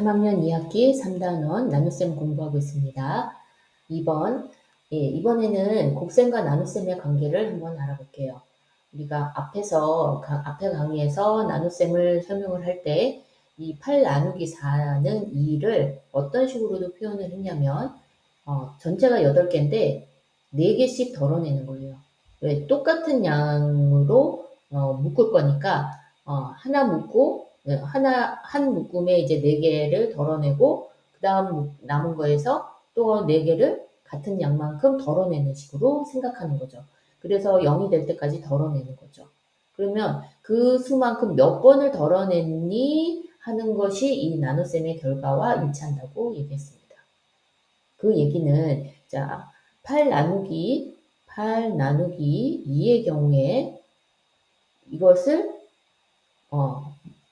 3학년 2학기 3단원 나눗셈 공부하고 있습니다. 2번, 예, 이번에는 곱셈과 나눗셈의 관계를 한번 알아볼게요. 우리가 앞에서, 가- 앞에 강의에서 나눗셈을 설명을 할 때, 이 8 나누기 4는 2를 어떤 식으로도 표현을 했냐면, 어, 전체가 8개인데, 4개씩 덜어내는 거예요. 왜? 똑같은 양으로, 어, 묶을 거니까, 어, 하나 묶고, 네, 하나, 한 묶음에 이제 네 개를 덜어내고, 그 다음 남은 거에서 또 네 개를 같은 양만큼 덜어내는 식으로 생각하는 거죠. 그래서 0이 될 때까지 덜어내는 거죠. 그러면 그 수만큼 몇 번을 덜어냈니 하는 것이 이 나눗셈의 결과와 일치한다고 얘기했습니다. 그 얘기는, 자, 8 나누기, 8 나누기 2의 경우에 이것을, 어,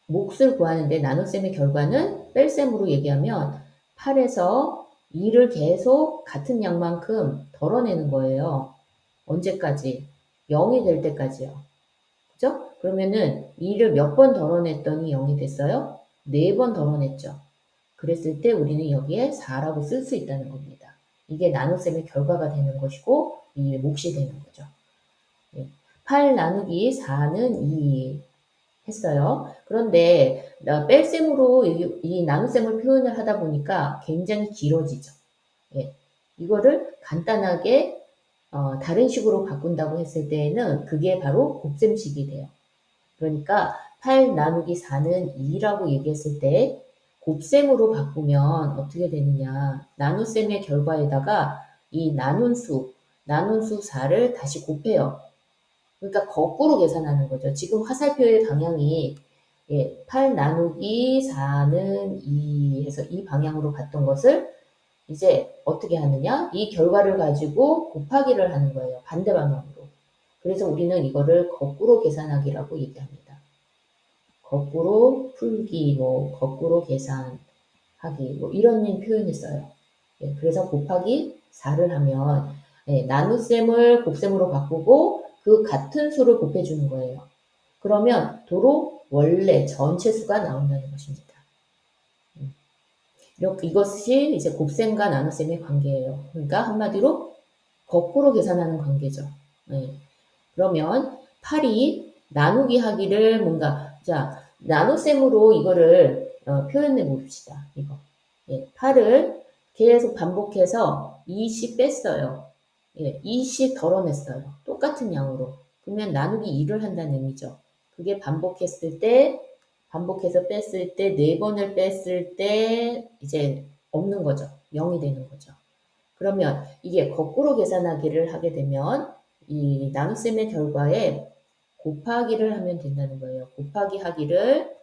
몫을 구하는데 나눗셈의 결과는 뺄셈으로 얘기하면 8에서 2를 계속 같은 양만큼 덜어내는 거예요. 언제까지? 0이 될 때까지요. 그죠? 그러면은 2를 몇 번 덜어냈더니 0이 됐어요? 4번 덜어냈죠. 그랬을 때 우리는 여기에 4라고 쓸 수 있다는 겁니다. 이게 나눗셈의 결과가 되는 것이고 이 몫이 되는 거죠. 8 나누기 4는 2 했어요. 그런데 어, 뺄셈으로 이, 이 나눗셈을 표현을 하다 보니까 굉장히 길어지죠. 예. 이거를 간단하게 어, 다른 식으로 바꾼다고 했을 때에는 그게 바로 곱셈식이 돼요. 그러니까 8 나누기 4는 2라고 얘기했을 때 곱셈으로 바꾸면 어떻게 되느냐. 나눗셈의 결과에다가 이 나눈 수, 나눈 수 4를 다시 곱해요. 그러니까 거꾸로 계산하는 거죠. 지금 화살표의 방향이 예, 8 나누기 4는 2 해서 이 방향으로 갔던 것을 이제 어떻게 하느냐? 이 결과를 가지고 곱하기를 하는 거예요. 반대 방향으로. 그래서 우리는 이거를 거꾸로 계산하기라고 얘기합니다. 거꾸로 풀기, 뭐, 거꾸로 계산하기, 뭐, 이런 표현을 써요. 예, 그래서 곱하기 4를 하면, 예, 나눗셈을 곱셈으로 바꾸고, 그 같은 수를 곱해주는 거예요. 그러면 도로 원래 전체 수가 나온다는 것입니다. 음. 이것이 이제 곱셈과 나눗셈의 관계예요. 그러니까 한마디로 거꾸로 계산하는 관계죠. 네. 그러면 8이 나누기 하기를 뭔가 자 나눗셈으로 이거를 어, 표현해 봅시다. 이거 예, 8을 계속 반복해서 2씩 뺐어요. 예, 2씩 덜어냈어요. 똑같은 양으로. 그러면 나누기 2를 한다는 의미죠. 그게 반복했을 때, 반복해서 뺐을 때, 네 번을 뺐을 때, 이제 없는 거죠. 0이 되는 거죠. 그러면 이게 거꾸로 계산하기를 하게 되면, 이 나눗셈의 결과에 곱하기를 하면 된다는 거예요. 곱하기 하기를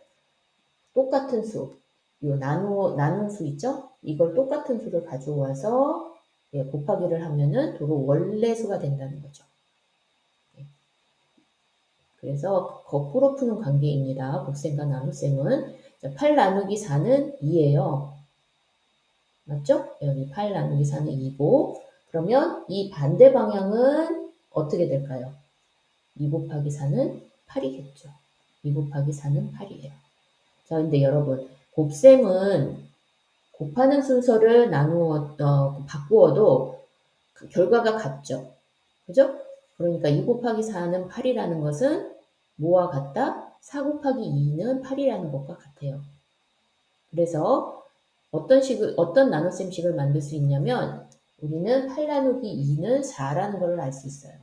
똑같은 수, 요 나누, 나눈 수 있죠? 이걸 똑같은 수를 가져와서 예, 곱하기를 하면은 도로 원래 수가 된다는 거죠. 예. 그래서 거꾸로 푸는 관계입니다. 곱셈과 나눗셈은 8 나누기 4는 2예요. 맞죠? 여기 8 나누기 4는 2고 그러면 이 반대 방향은 어떻게 될까요? 2 곱하기 4는 8이겠죠. 2 곱하기 4는 8이에요. 자, 근데 여러분 곱셈은 곱하는 순서를 나누어 어, 바꾸어도 그 결과가 같죠. 그죠? 그러니까 2 곱하기 4는 8이라는 것은 뭐와 같다? 4 곱하기 2는 8이라는 것과 같아요. 그래서 어떤 식을 어떤 나눗셈식을 만들 수 있냐면 우리는 8 나누기 2는 4라는 걸 알 수 있어요.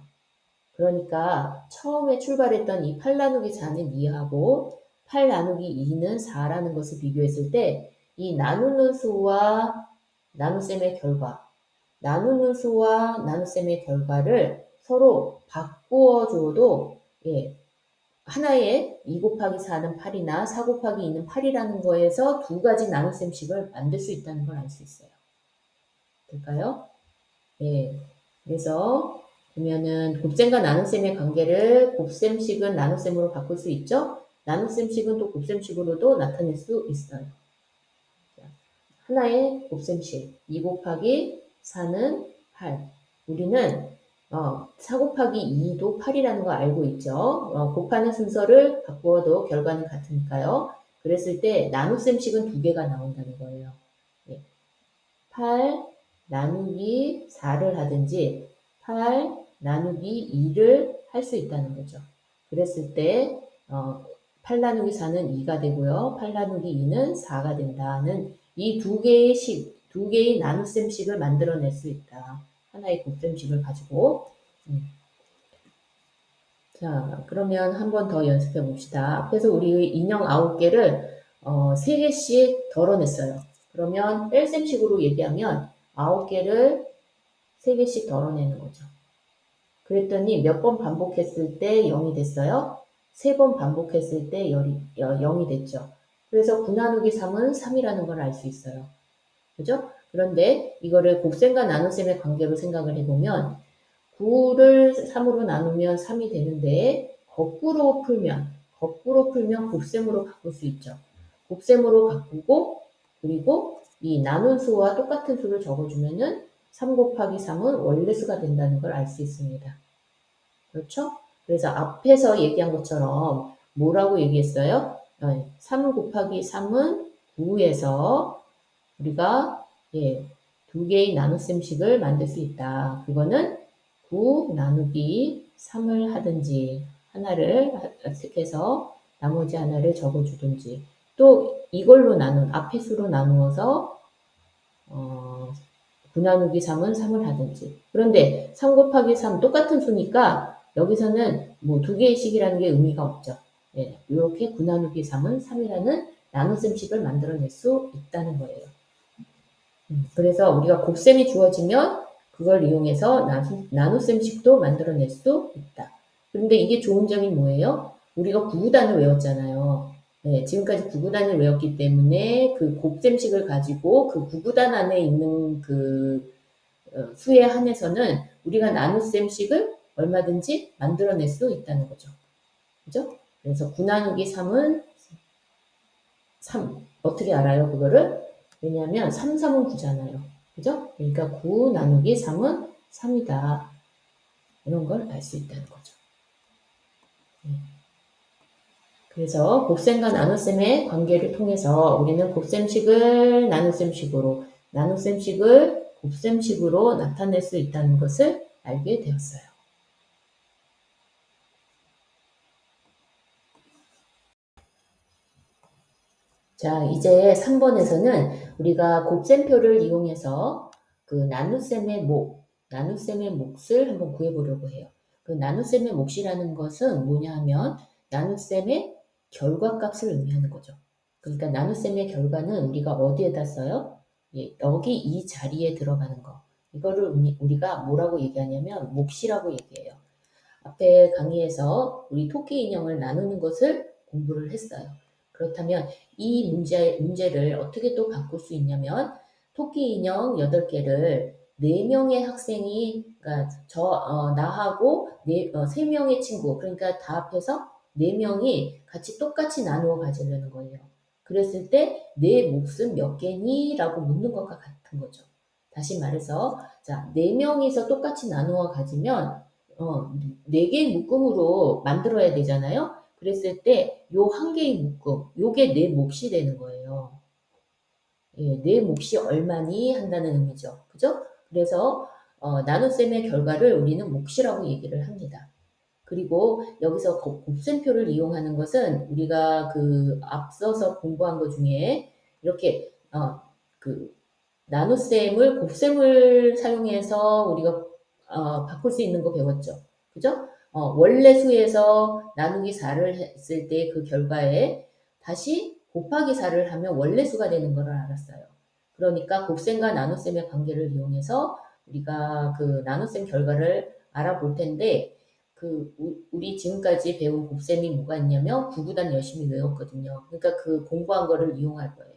그러니까 처음에 출발했던 이 8 나누기 4는 2하고 8 나누기 2는 4라는 것을 비교했을 때 이 나누는 수와 나눗셈의 결과, 나누는 수와 나눗셈의 결과를 서로 바꾸어 줘도 예, 하나의 2 곱하기 4는 8이나 4 곱하기 2는 8이라는 거에서 두 가지 나눗셈식을 만들 수 있다는 걸 알 수 있어요. 될까요? 예. 그래서 보면은 곱셈과 나눗셈의 관계를 곱셈식은 나눗셈으로 바꿀 수 있죠? 나눗셈식은 또 곱셈식으로도 나타낼 수 있어요. 하나의 곱셈식 2 곱하기 4는 8. 우리는 어, 4 곱하기 2도 8이라는 거 알고 있죠. 어, 곱하는 순서를 바꾸어도 결과는 같으니까요. 그랬을 때 나눗셈식은 두 개가 나온다는 거예요. 예. 8 나누기 4를 하든지 8 나누기 2를 할 수 있다는 거죠. 그랬을 때 어, 8 나누기 4는 2가 되고요. 8 나누기 2는 4가 된다는 이 두 개의 식, 두 개의 나눗셈식을 만들어낼 수 있다. 하나의 곱셈식을 가지고. 음. 자, 그러면 한 번 더 연습해 봅시다. 앞에서 우리 인형 9개를 어, 3개씩 덜어냈어요. 그러면 뺄셈식으로 얘기하면 9개를 3개씩 덜어내는 거죠. 그랬더니 몇 번 반복했을 때 0이 됐어요? 세번 반복했을 때 0이 됐죠. 그래서 9 나누기 3은 3이라는 걸 알 수 있어요. 그죠? 그런데 이거를 곱셈과 나눗셈의 관계로 생각을 해보면 9를 3으로 나누면 3이 되는데 거꾸로 풀면 거꾸로 풀면 곱셈으로 바꿀 수 있죠. 곱셈으로 바꾸고 그리고 이 나눈 수와 똑같은 수를 적어주면은 3 곱하기 3은 원래 수가 된다는 걸 알 수 있습니다. 그렇죠? 그래서 앞에서 얘기한 것처럼 뭐라고 얘기했어요? 3 곱하기 3은 9에서 우리가 예, 두 개의 나눗셈식을 만들 수 있다. 그거는 9 나누기 3을 하든지 하나를 해서 나머지 하나를 적어주든지 또 이걸로 나눈 앞에 수로 나누어서 어, 9 나누기 3은 3을 하든지 그런데 3 곱하기 3 똑같은 수니까 여기서는 뭐 두 개의 식이라는 게 의미가 없죠. 예, 이렇게 9 나누기 3은 3이라는 나눗셈식을 만들어낼 수 있다는 거예요. 음, 그래서 우리가 곱셈이 주어지면 그걸 이용해서 나눗셈식도 만들어낼 수 있다. 그런데 이게 좋은 점이 뭐예요? 우리가 구구단을 외웠잖아요. 네, 지금까지 구구단을 외웠기 때문에 그 곱셈식을 가지고 그 구구단 안에 있는 그 어, 수에 한해서는 우리가 나눗셈식을 얼마든지 만들어낼 수 있다는 거죠. 그죠? 그래서 9 나누기 3은 3. 어떻게 알아요, 그거를? 왜냐하면 3, 3은 9잖아요. 그죠? 그러니까 9 나누기 3은 3이다. 이런 걸 알 수 있다는 거죠. 네. 그래서 곱셈과 나눗셈의 관계를 통해서 우리는 곱셈식을 나눗셈식으로, 나눗셈식을 곱셈식으로 나타낼 수 있다는 것을 알게 되었어요. 자, 이제 3번에서는 우리가 곱셈표를 이용해서 그 나눗셈의 목, 나눗셈의 몫을 한번 구해보려고 해요. 그 나눗셈의 몫이라는 것은 뭐냐 하면 나눗셈의 결과값을 의미하는 거죠. 그러니까 나눗셈의 결과는 우리가 어디에다 써요? 예, 여기 이 자리에 들어가는 거. 이거를 우리가 뭐라고 얘기하냐면 몫이라고 얘기해요. 앞에 강의에서 우리 토끼 인형을 나누는 것을 공부를 했어요. 그렇다면 이 문제, 문제를 어떻게 또 바꿀 수 있냐면 토끼 인형 8개를 4명의 학생이 그러니까 저 어, 나하고 네, 어, 3명의 친구 그러니까 다 합해서 4명이 같이 똑같이 나누어 가지려는 거예요. 그랬을 때 내 몫은 몇 개니? 라고 묻는 것과 같은 거죠. 다시 말해서 자, 4명이서 똑같이 나누어 가지면 어, 4개의 묶음으로 만들어야 되잖아요. 그랬을 때 요 한 개의 묶음, 요게 내 몫이 되는 거예요. 예, 내 몫이 얼마니 한다는 의미죠. 그죠? 그래서 어, 나눗셈의 결과를 우리는 몫이라고 얘기를 합니다. 그리고 여기서 곱셈표를 이용하는 것은 우리가 그 앞서서 공부한 것 중에 이렇게 어, 그 나눗셈을 곱셈을 사용해서 우리가 어, 바꿀 수 있는 거 배웠죠. 그죠? 어, 원래 수에서 나누기 4를 했을 때 그 결과에 다시 곱하기 4를 하면 원래 수가 되는 것을 알았어요. 그러니까 곱셈과 나눗셈의 관계를 이용해서 우리가 그 나눗셈 결과를 알아볼 텐데 그 우리 지금까지 배운 곱셈이 뭐가 있냐면 구구단 열심히 외웠거든요. 그러니까 그 공부한 거를 이용할 거예요.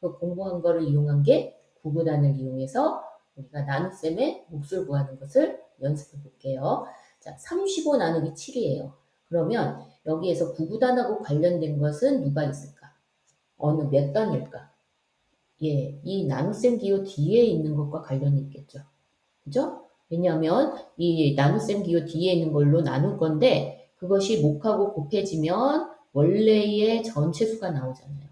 그 공부한 거를 이용한 게 구구단을 이용해서 우리가 나눗셈의 몫을 구하는 것을 연습해 볼게요. 자, 35 나누기 7이에요. 그러면 여기에서 구구단하고 관련된 것은 누가 있을까? 어느 몇 단일까? 예, 이 나눗셈 기호 뒤에 있는 것과 관련이 있겠죠. 그죠? 왜냐하면 이 나눗셈 기호 뒤에 있는 걸로 나눌 건데 그것이 목하고 곱해지면 원래의 전체 수가 나오잖아요.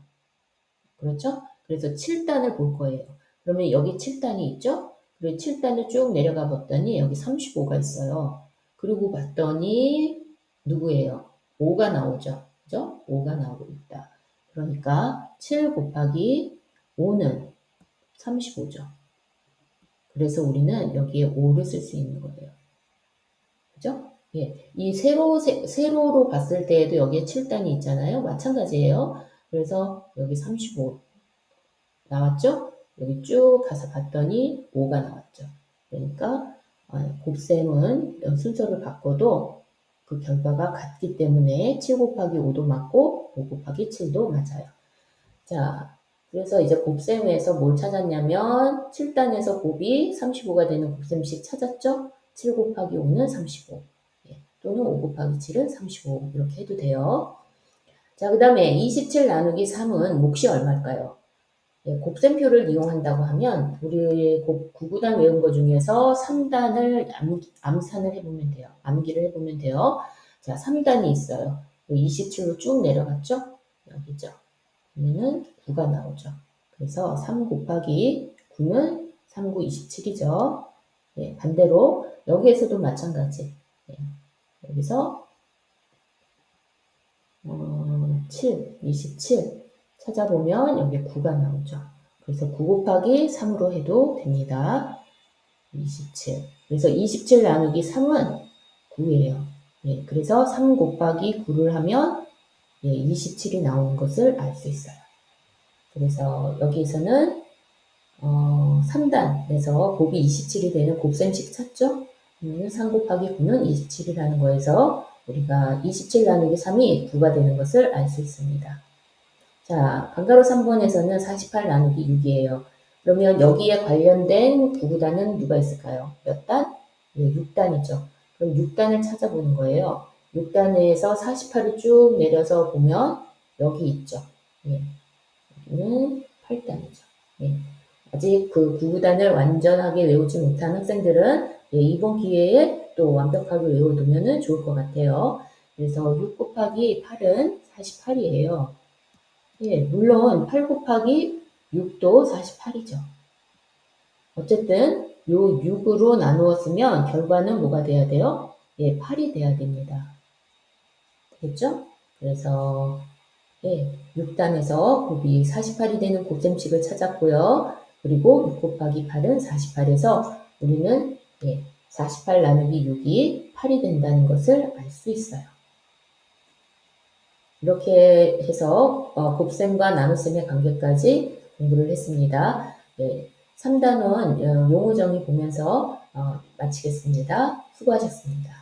그렇죠? 그래서 7단을 볼 거예요. 그러면 여기 7단이 있죠? 그리고 7단을 쭉 내려가 봤더니 여기 35가 있어요. 그리고 봤더니 누구예요? 5가 나오죠. 그죠? 5가 나오고 있다. 그러니까 7 곱하기 5는 35죠. 그래서 우리는 여기에 5를 쓸 수 있는 거예요. 그죠? 예. 이 세로, 세, 세로로 봤을 때에도 여기에 7단이 있잖아요. 마찬가지예요. 그래서 여기 35 나왔죠? 여기 쭉 가서 봤더니 5가 나왔죠. 그러니까 아, 곱셈은 순서를 바꿔도 그 결과가 같기 때문에 7 곱하기 5도 맞고 5 곱하기 7도 맞아요. 자, 그래서 이제 곱셈에서 뭘 찾았냐면 7단에서 곱이 35가 되는 곱셈식 찾았죠? 7 곱하기 5는 35 예, 또는 5 곱하기 7은 35 이렇게 해도 돼요. 자, 그 다음에 27 나누기 3은 몫이 얼마일까요? 예, 곱셈표를 이용한다고 하면 우리 곱 9구단 외운 것 중에서 3단을 암, 암산을 해보면 돼요. 암기를 해보면 돼요. 자, 3단이 있어요. 27로 쭉 내려갔죠? 여기죠. 그러면은 9가 나오죠. 그래서 3 곱하기 9는 3, 9, 27이죠. 예, 반대로 여기에서도 마찬가지. 예, 여기서 어, 7, 27 찾아보면 여기 9가 나오죠. 그래서 9 곱하기 3으로 해도 됩니다. 27. 그래서 27 나누기 3은 9예요. 예, 그래서 3 곱하기 9를 하면 예, 27이 나오는 것을 알 수 있어요. 그래서 여기에서는 어, 3단에서 곱이 27이 되는 곱셈식 찾죠? 그러면 3 곱하기 9는 27이라는 거에서 우리가 27 나누기 3이 9가 되는 것을 알 수 있습니다. 자, 방가로 3번에서는 48 나누기 6이에요. 그러면 여기에 관련된 구구단은 누가 있을까요? 몇 단? 예, 6단이죠. 그럼 6단을 찾아보는 거예요. 6단에서 48을 쭉 내려서 보면 여기 있죠. 예, 여기는 8단이죠. 예, 아직 그 구구단을 완전하게 외우지 못한 학생들은 예, 이번 기회에 또 완벽하게 외워두면 좋을 것 같아요. 그래서 6 곱하기 8은 48이에요. 예, 물론 8 곱하기 6도 48이죠. 어쨌든 요 6으로 나누었으면 결과는 뭐가 돼야 돼요? 예, 8이 돼야 됩니다. 됐죠? 그래서 예, 6단에서 곱이 48이 되는 곱셈식을 찾았고요. 그리고 6 곱하기 8은 48에서 우리는 예, 48 나누기 6이 8이 된다는 것을 알 수 있어요. 이렇게 해서 어, 곱셈과 나눗셈의 관계까지 공부를 했습니다. 네, 3단원 용어 정의 보면서 어, 마치겠습니다. 수고하셨습니다.